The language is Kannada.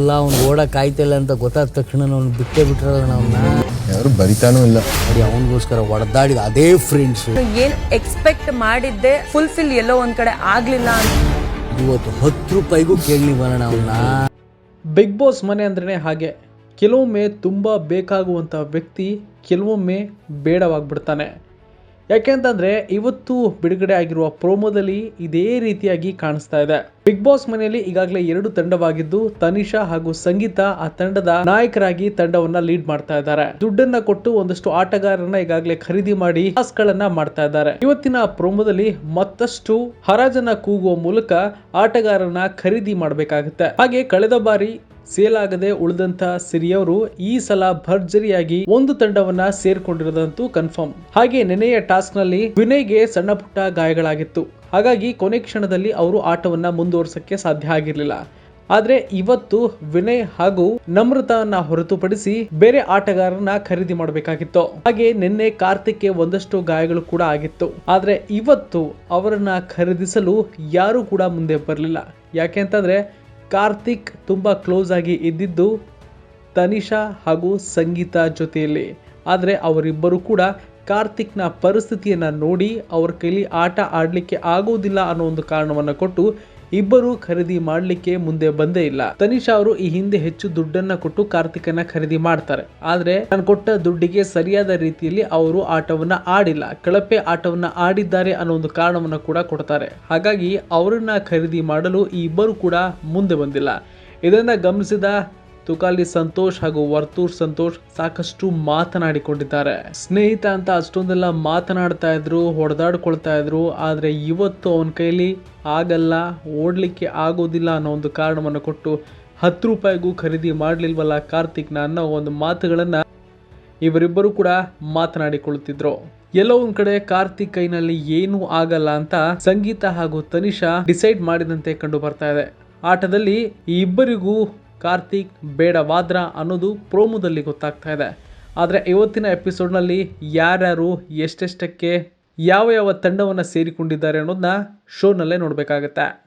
ಎಲ್ಲ ಅವ್ನು ಓಡಕ್ ಆಯ್ತಿಲ್ಲ ಅಂತ ಗೊತ್ತಾದ ತಕ್ಷಣ ಅವ್ನು ಬಿಟ್ಟೇ ಬಿಟ್ರಲ್ಲ ಅವನ್ನ ಯಾರು ಬರಿತಾನೂ ಇಲ್ಲ. ನೋಡಿ ಅವನಿಗೋಸ್ಕರ ಹೊಡೆದಾಡಿದ ಅದೇ ಫ್ರೆಂಡ್ಸ್ ಏನ್ ಎಕ್ಸ್ಪೆಕ್ಟ್ ಮಾಡಿದ್ದೆ ಫುಲ್ಫಿಲ್ ಎಲ್ಲೋ ಒಂದ್ ಕಡೆ ಆಗ್ಲಿಲ್ಲ ಅಂತ. ಇವತ್ತು ಹತ್ತು ರೂಪಾಯಿಗೂ ಕೇಳಿ ಬರೋಣ ಅವನ್ನ ಬಿಗ್ ಬಾಸ್ ಮನೆ ಅಂದ್ರೆ ಹಾಗೆ. ಕೆಲವೊಮ್ಮೆ ತುಂಬ ಬೇಕಾಗುವಂಥ ವ್ಯಕ್ತಿ ಕೆಲವೊಮ್ಮೆ ಬೇಡವಾಗ್ಬಿಡ್ತಾನೆ. ಯಾಕೆಂತಂದ್ರೆ ಇವತ್ತು ಬಿಡುಗಡೆ ಆಗಿರುವ ಪ್ರೋಮೋದಲ್ಲಿ ಇದೇ ರೀತಿಯಾಗಿ ಕಾಣಿಸ್ತಾ ಇದೆ. ಬಿಗ್ ಬಾಸ್ ಮನೆಯಲ್ಲಿ ಈಗಾಗಲೇ ಎರಡು ತಂಡವಾಗಿದ್ದು, ತನಿಷಾ ಹಾಗೂ ಸಂಗೀತ ಆ ತಂಡದ ನಾಯಕರಾಗಿ ತಂಡವನ್ನ ಲೀಡ್ ಮಾಡ್ತಾ ಇದ್ದಾರೆ. ದುಡ್ಡನ್ನ ಕೊಟ್ಟು ಒಂದಷ್ಟು ಆಟಗಾರರನ್ನ ಈಗಾಗಲೇ ಖರೀದಿ ಮಾಡಿ ಗಳನ್ನ ಮಾಡ್ತಾ ಇದ್ದಾರೆ. ಇವತ್ತಿನ ಪ್ರೋಮೋದಲ್ಲಿ ಮತ್ತಷ್ಟು ಹರಾಜನ್ನ ಕೂಗುವ ಮೂಲಕ ಆಟಗಾರರನ್ನ ಖರೀದಿ ಮಾಡಬೇಕಾಗುತ್ತೆ. ಹಾಗೆ ಕಳೆದ ಬಾರಿ ಸೇಲ್ ಆಗದೆ ಉಳಿದಂತ ಸಿರಿಯವರು ಈ ಸಲ ಭರ್ಜರಿಯಾಗಿ ಒಂದು ತಂಡವನ್ನ ಸೇರ್ಕೊಂಡಿರೋದಂತೂ ಕನ್ಫರ್ಮ್ ಹಾಗೆ ನೆನೆಯ ಟಾಸ್ಕ್ನಲ್ಲಿ ವಿನಯ್ಗೆ ಸಣ್ಣ ಪುಟ್ಟ ಗಾಯಗಳಾಗಿತ್ತು. ಹಾಗಾಗಿ ಕೊನೆ ಕ್ಷಣದಲ್ಲಿ ಅವರು ಆಟವನ್ನ ಮುಂದುವರಿಸಕ್ಕೆ ಸಾಧ್ಯ ಆಗಿರಲಿಲ್ಲ. ಆದ್ರೆ ಇವತ್ತು ವಿನಯ್ ಹಾಗೂ ನಮ್ರತನ ಹೊರತುಪಡಿಸಿ ಬೇರೆ ಆಟಗಾರರನ್ನ ಖರೀದಿ ಮಾಡಬೇಕಾಗಿತ್ತು. ಹಾಗೆ ನಿನ್ನೆ ಕಾರ್ತಿಕ್ಗೆ ಒಂದಷ್ಟು ಗಾಯಗಳು ಕೂಡ ಆಗಿತ್ತು. ಆದ್ರೆ ಇವತ್ತು ಅವರನ್ನ ಖರೀದಿಸಲು ಯಾರು ಕೂಡ ಮುಂದೆ ಬರಲಿಲ್ಲ. ಯಾಕೆ ಅಂತಂದ್ರೆ ಕಾರ್ತಿಕ್ ತುಂಬಾ ಕ್ಲೋಸ್ ಆಗಿ ಇದ್ದಿದ್ದು ತನಿಷಾ ಹಾಗೂ ಸಂಗೀತ ಜೊತೆಯಲ್ಲಿ. ಆದರೆ ಅವರಿಬ್ಬರು ಕೂಡ ಕಾರ್ತಿಕ್ನ ಪರಿಸ್ಥಿತಿಯನ್ನು ನೋಡಿ ಅವ್ರ ಕೈಲಿ ಆಟ ಆಡಲಿಕ್ಕೆ ಆಗೋದಿಲ್ಲ ಅನ್ನೋ ಒಂದು ಕಾರಣವನ್ನ ಕೊಟ್ಟು ಇಬ್ಬರು ಖರೀದಿ ಮಾಡಲಿಕ್ಕೆ ಮುಂದೆ ಬಂದೇ ಇಲ್ಲ. ತನಿಷಾ ಅವರು ಈ ಹಿಂದೆ ಹೆಚ್ಚು ದುಡ್ಡನ್ನ ಕೊಟ್ಟು ಕಾರ್ತಿಕನ ಖರೀದಿ ಮಾಡ್ತಾರೆ. ಆದ್ರೆ ನಾನು ಕೊಟ್ಟ ದುಡ್ಡಿಗೆ ಸರಿಯಾದ ರೀತಿಯಲ್ಲಿ ಅವರು ಆಟವನ್ನ ಆಡಿಲ್ಲ. ಕಳಪೆ ಆಟವನ್ನ ಆಡಿದ್ದಾರೆ ಅನ್ನೋ ಒಂದು ಕಾರಣವನ್ನ ಕೂಡ ಕೊಡ್ತಾರೆ. ಹಾಗಾಗಿ ಅವರನ್ನ ಖರೀದಿ ಮಾಡಲು ಈ ಇಬ್ಬರು ಕೂಡ ಮುಂದೆ ಬಂದಿಲ್ಲ. ಇದನ್ನ ಗಮನಿಸಿದ ತುಕಾಲಿ ಸಂತೋಷ್ ಹಾಗೂ ವರ್ತೂರ್ ಸಂತೋಷ್ ಸಾಕಷ್ಟು ಮಾತನಾಡಿಕೊಂಡಿದ್ದಾರೆ. ಸ್ನೇಹಿತ ಅಂತ ಅಷ್ಟೊಂದೆಲ್ಲ ಮಾತನಾಡ್ತಾ ಇದ್ರು, ಹೊಡೆದಾಡ್ಕೊಳ್ತಾ ಇದ್ರು, ಆದ್ರೆ ಇವತ್ತು ಅವನ ಕೈಲಿ ಆಗಲ್ಲ, ಓಡಲಿಕ್ಕೆ ಆಗೋದಿಲ್ಲ ಅನ್ನೋ ಒಂದು ಕಾರಣವನ್ನು ಕೊಟ್ಟು ಹತ್ತು ರೂಪಾಯಿಗೂ ಖರೀದಿ ಮಾಡಲಿಲ್ವಲ್ಲ ಕಾರ್ತಿಕ್ನ ಅನ್ನೋ ಒಂದು ಮಾತುಗಳನ್ನ ಇವರಿಬ್ಬರು ಕೂಡ ಮಾತನಾಡಿಕೊಳ್ಳುತ್ತಿದ್ರು. ಎಲ್ಲೋ ಒಂದ್ ಕಡೆ ಕಾರ್ತಿಕ್ ಕೈನಲ್ಲಿ ಏನೂ ಆಗಲ್ಲ ಅಂತ ಸಂಗೀತ ಹಾಗೂ ತನಿಷಾ ಡಿಸೈಡ್ ಮಾಡಿದಂತೆ ಕಂಡು ಬರ್ತಾ ಇದೆ. ಆಟದಲ್ಲಿ ಇಬ್ಬರಿಗೂ ಕಾರ್ತಿಕ್ ಬೇಡವಾದ್ರ ಅನ್ನೋದು ಪ್ರೋಮೋದಲ್ಲಿ ಗೊತ್ತಾಗ್ತಾ ಇದೆ. ಆದರೆ ಇವತ್ತಿನ ಎಪಿಸೋಡ್ನಲ್ಲಿ ಯಾರ್ಯಾರು ಎಷ್ಟೆಷ್ಟಕ್ಕೆ ಯಾವ ಯಾವ ತಂಡವನ್ನು ಸೇರಿಕೊಂಡಿದ್ದಾರೆ ಅನ್ನೋದನ್ನ ಶೋನಲ್ಲೇ ನೋಡಬೇಕಾಗತ್ತೆ.